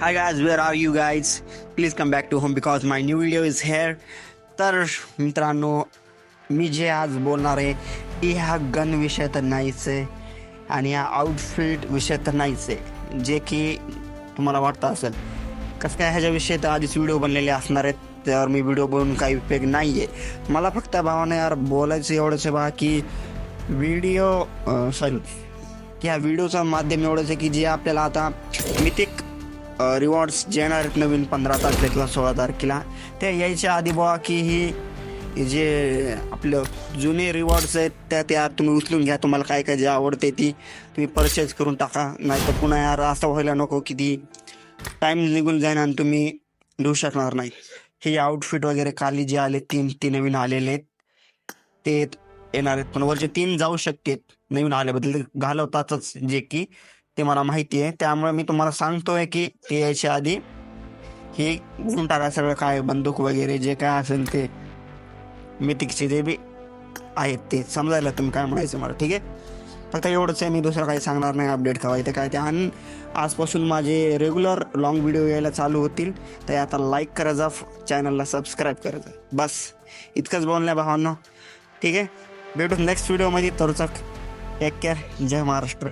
Hi guys, where are you guys please come back to home because my new video is here तर मित्रांनो मी जे आज बोलणार आहे की हा गन विषय तर नाहीच आहे आणि हा आउटफिट विषय तर नाहीच आहे जे की तुम्हाला वाटतं असेल. कसं काय ह्याच्याविषयी तर आधीच व्हिडिओ बनलेले असणार आहेत त्यावर मी व्हिडिओ बनवून काही उपयोग नाही आहे मला फक्त भावाने यार बोलायचं एवढंच आहे बा की व्हिडिओ सॉरी की ह्या व्हिडिओचं माध्यम एवढंच आहे की जे आपल्याला आता मिथिक रिवॉर्ड्स जे येणार आहेत नवीन पंधरा तारखेला सोळा तारखेला. ते यायच्या आधी बुवा की ही जे आपलं जुने रिवॉर्ड्स आहेत त्या त्या तुम्ही उचलून घ्या. तुम्हाला काय काय जे आवडते ती तुम्ही परचेज करून टाका. नाही तर पुन्हा यार असं व्हायला नको की ती टाईम निघून जाईन आणि तुम्ही देऊ शकणार नाही. हे आउटफिट वगैरे खाली जे आले तीन ते नवीन आलेले आहेत. ते येणार आहेत. पण वरचे तीन जाऊ शकतात. नवीन आल्याबद्दल घालवतातच जे की ते मला माहिती आहे. त्यामुळे मी तुम्हाला सांगतोय की ते यायच्या आधी हे घेऊन टाका सगळं काय बंदूक वगैरे जे काय असेल ते. मिथिकचे जे बी आहेत ते. समजायला तुम्ही काय म्हणायचं मला ठीक आहे? फक्त एवढंच आहे मी दुसरं काही सांगणार नाही अपडेट कवा इथे काय ते. आणि आजपासून माझे रेग्युलर लॉंग व्हिडिओ यायला चालू होतील तर आता लाईक करायचा चॅनलला सबस्क्राईब करायचं बस इतकंच बोलण्या भावांनो. ठीक आहे? भेटू नेक्स्ट व्हिडिओमध्ये तरुचक टेक केअर जय महाराष्ट्र.